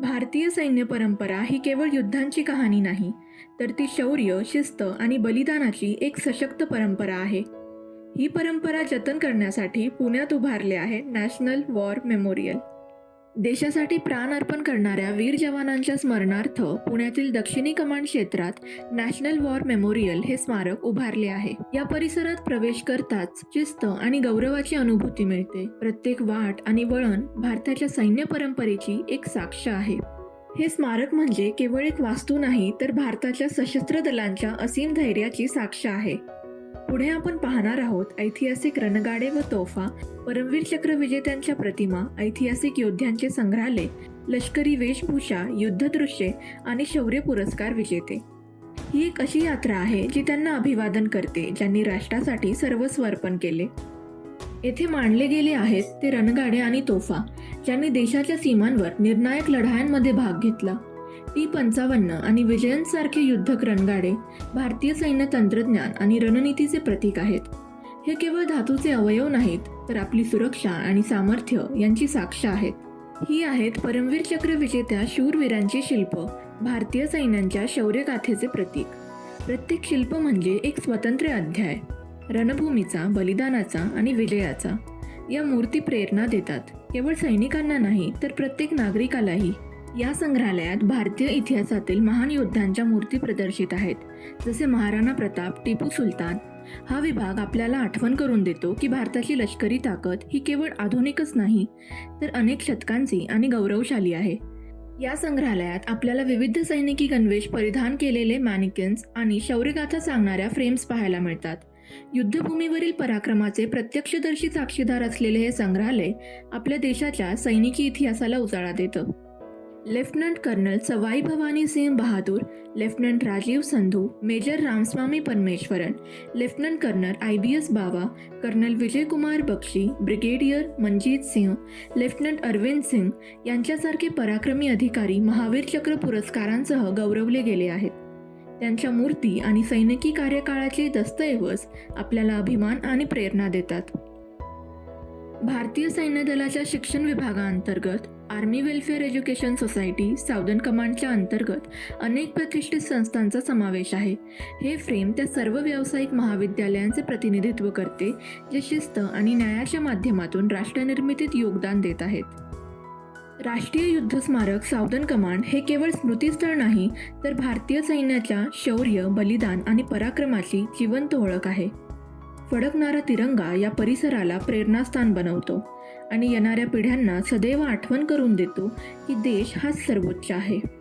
भारतीय सैन्य परंपरा ही केवळ युद्धांची कहाणी नाही तर ती शौर्य शिस्त आणि बलिदानाची एक सशक्त परंपरा आहे. ही परंपरा जतन करण्यासाठी पुण्यात उभारले आहे नॅशनल वॉर मेमोरियल. देशासाठी प्राण अर्पण करणाऱ्या वीर जवानांच्या स्मरणार्थ पुण्यातील दक्षिणी कमांड क्षेत्रात नॅशनल वॉर मेमोरियल हे स्मारक उभारले आहे. या परिसरात प्रवेश करताच शिस्त आणि गौरवाची अनुभूती मिळते. प्रत्येक वाट आणि वळण भारताच्या सैन्य परंपरेची एक साक्ष आहे. हे स्मारक म्हणजे केवळ एक वास्तू नाही तर भारताच्या सशस्त्र दलांच्या असीम धैर्याची साक्ष आहे. पुढे आपण पाहणार आहोत ऐतिहासिक रणगाडे व तोफा परमवीर चक्र विजेत्यांच्या प्रतिमा ऐतिहासिक योद्ध्यांचे संग्रहालय लष्करी वेशभूषा युद्धदृश्ये आणि शौर्य पुरस्कार विजेते. ही एक अशी यात्रा आहे जी त्यांना अभिवादन करते ज्यांनी राष्ट्रासाठी सर्वस्व अर्पण केले. येथे मांडले गेले आहेत ते रणगाडे आणि तोफा ज्यांनी देशाच्या सीमांवर निर्णायक लढायांमध्ये भाग घेतला. टी पंचावन्न आणि विजयनसारखे युद्धक रणगाडे भारतीय सैन्य तंत्रज्ञान आणि रणनीतीचे प्रतीक आहेत. हे केवळ धातूचे अवयव नाहीत तर आपली सुरक्षा आणि सामर्थ्य यांची साक्ष आहेत. ही आहेत परमवीर चक्र विजेत्या शूरवीरांची शिल्प भारतीय सैन्यांच्या शौर्यगाथेचे प्रतीक. प्रत्येक शिल्प म्हणजे एक स्वतंत्र अध्याय. रणभूमीचा बलिदानाचा आणि विजयाचा. या मूर्ती प्रेरणा देतात. केवळ सैनिकांना नाही तर प्रत्येक नागरिकालाही. या संग्रहालयात भारतीय इतिहासातील महान योद्ध्यांच्या मूर्ती प्रदर्शित आहेत. जसे महाराणा प्रताप टिपू सुलतान. हा विभाग आपल्याला आठवण करून देतो की भारताची लष्करी ताकद ही केवळ आधुनिकच नाही तर अनेक शतकांची आणि गौरवशाली आहे. या संग्रहालयात आपल्याला विविध सैनिकी गणवेश परिधान केलेले मॅनिकन्स आणि शौर्यगाथा सांगणाऱ्या फ्रेम्स पाहायला मिळतात. युद्धभूमीवरील पराक्रमाचे प्रत्यक्षदर्शी साक्षीदार असलेले हे संग्रहालय आपल्या देशाच्या सैनिकी इतिहासाला उजाळा देतं. Lieutenant colonel Sawai Bhawani Singh Bahadur lieutenant Rajiv Sandhu major Ramaswamy Parameswaran lieutenant colonel I B S Bawa colonel Vijayakumar Bakshi brigadier Manjit Singh lieutenant Arvind Singh यांच्यासारखे पराक्रमी अधिकारी महावीर चक्र पुरस्कारांसह गौरवले गेले आहेत. त्यांच्या मूर्ती आणि सैनिकी कार्यकाळाचे दस्तऐवज आपल्याला अभिमान आणि प्रेरणा देतात. भारतीय सैन्य दलाच्या शिक्षण विभागाअंतर्गत army welfare education society southern कमांडच्या अंतर्गत अनेक प्रतिष्ठित संस्थांचा समावेश आहे. हे फ्रेम त्या सर्व व्यावसायिक महाविद्यालयांचे प्रतिनिधित्व करते जे शिस्त आणि न्यायाच्या माध्यमातून राष्ट्रनिर्मितीत योगदान देत आहेत. राष्ट्रीय युद्ध स्मारक सावधन कमांड हे केवळ स्मृतीस्थळ नाही तर भारतीय सैन्याच्या शौर्य बलिदान आणि पराक्रमाची जिवंत ओळख आहे. फडकणारा तिरंगा या परिसराला प्रेरणास्थान बनवतो आणि येणाऱ्या पिढ्यांना सदैव आठवण करून देतो की देश हाच सर्वोच्च आहे.